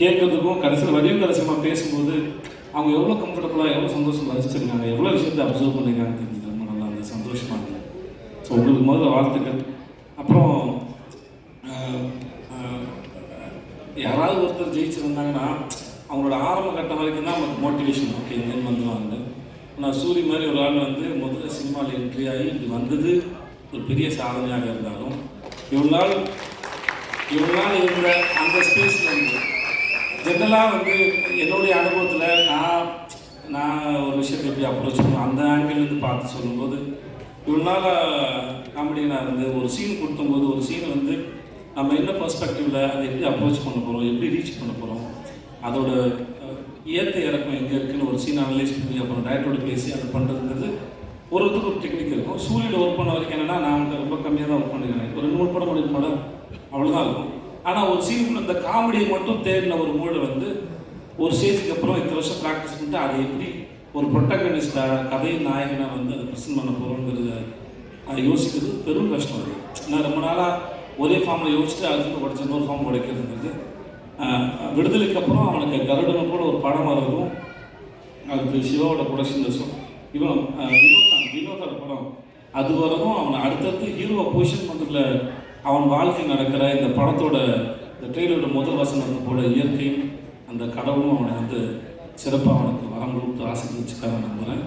கேட்கறதுக்கும் கடைசியில் வடிவம் கடைசியமாக பேசும்போது அவங்க எவ்வளோ கம்ஃபர்டபுளாக எவ்வளோ சந்தோஷமாக ரசிச்சிருக்காங்க எவ்வளோ விஷயத்தை அப்சர்வ் பண்ணிருக்காங்கன்னு தெரிஞ்சது. ரொம்ப நல்லா இருந்தது. சந்தோஷமாக இருந்தது. ஸோ உங்களுக்கு முதல்ல வாழ்த்துக்கள். அப்புறம் யாராவது ஒருத்தர் ஜெயிச்சிருந்தாங்கன்னா அவங்களோட ஆரம்ப கட்டம் வரைக்கும் தான் நமக்கு மோட்டிவேஷன் ஓகே இங்கேருந்து வந்துடுவாங்க நான் சூரி மாதிரி ஒரு ஆள் வந்து முதல்ல சினிமாவில் என்ட்ரி ஆகி இது வந்தது ஒரு பெரிய சாதனையாக இருந்தாலும் இவ்வளோ நாள் இவ்வளோ நாள் இருந்த அந்த ஸ்பேஸில் ஜென்ரலாக வந்து என்னுடைய அனுபவத்தில் நான் நான் ஒரு விஷயத்தை எப்படி அப்ரோச் பண்ணுவேன் அந்த ஆங்கிள்லேருந்து பார்த்து சொல்லும்போது இவ்வளோ நாள் காமெடியனாக இருந்து ஒரு சீன் கொடுத்தும்போது ஒரு சீன் வந்து நம்ம என்ன பர்ஸ்பெக்டிவில் அதை எப்படி அப்ரோச் பண்ண போகிறோம் எப்படி ரீச் பண்ண போகிறோம் அதோட ஏற்ற இறக்கம் எங்கே இருக்குன்னு ஒரு சீன் அனலைஸ் பண்ணி அப்புறம் டேரக்டரோட பேசி அதை பண்ணுறதுங்கிறது ஒரு இதுக்கு ஒரு டெக்னிக் இருக்கும். சூரியன் ஒர்க் பண்ண வரைக்கும் என்னென்னா நான் வந்து ரொம்ப கம்மியாக தான் ஒர்க் பண்ணிருக்கேன் ஒரு ரெண்டு மூணு படம் ஒரு படம் அவ்வளோதான் இருக்கும். ஆனால் ஒரு சீனுக்குள்ள இந்த காமெடியை மட்டும் தேடின ஒரு மூளை வந்து ஒரு ஸ்டேஜுக்கு அப்புறம் இத்தனை வருஷம் ப்ராக்டிஸ் பண்ணிட்டு அதை எப்படி ஒரு ப்ரொட்டகனிஸ்டாக கதையின் நாயகனாக வந்து அதை ப்ரெசென்ட் பண்ண போகிறோங்கிறத அதை யோசிக்கிறது பெரும் கஷ்டம் அது. நான் ரொம்ப நாளாக ஒரே ஃபார்மில் யோசிச்சுட்டு அதுக்கு படித்த இன்னொரு ஃபார்ம் உடைக்கிறதுங்கிறது விடுதலைக்கு அப்புறம் அவனுக்கு கருடனை கூட ஒரு படம் வரதும் அது சிவாவோட ப்ரொடக்ஷன் சொல் இவன் வினோதான் வினோதோட படம். அது வரதும் அவனை அடுத்தடுத்து ஹீரோவை பொசிஷன் பண்ணுறதுல அவன் வாழ்க்கை நடக்கிற இந்த படத்தோட இந்த ட்ரெயிலோட முதல் வசனத்தை போல இயற்கையும் அந்த கடவுளும் அவனை வந்து சிறப்பாக அவனுக்கு வரம் கொடுத்து ஆசீர்வதிச்சுக்காக நம்புகிறேன்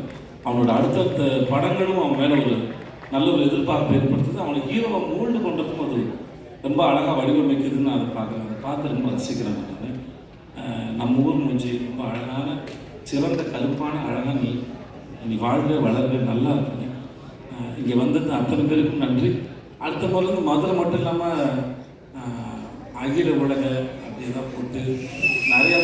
அவனோட அடுத்தடுத்த படங்களும் அவன் மேலே ஒரு நல்ல ஒரு எதிர்பார்ப்பு ஏற்படுத்துது. அவனை ஹீரோவை மூல்டு கொண்டதும் அது ரொம்ப அழகாக வடிவமைக்குதுன்னு நான் அதை பார்க்குறேன். அதை பார்த்து ரொம்ப ரசிக்கிறேன் நான் நம்ம ஊர் மூஞ்சி ரொம்ப அழகான சிறந்த கருப்பான அழகாக நீ நீ வாழ்க வளர்க நல்லா இருப்பீங்க இங்கே வந்தது அத்தனை பேருக்கும் நன்றி. அடுத்த முறை மதுரை மட்டும் இல்லாமல் அகில உலக அப்படி தான் போட்டு நிறையா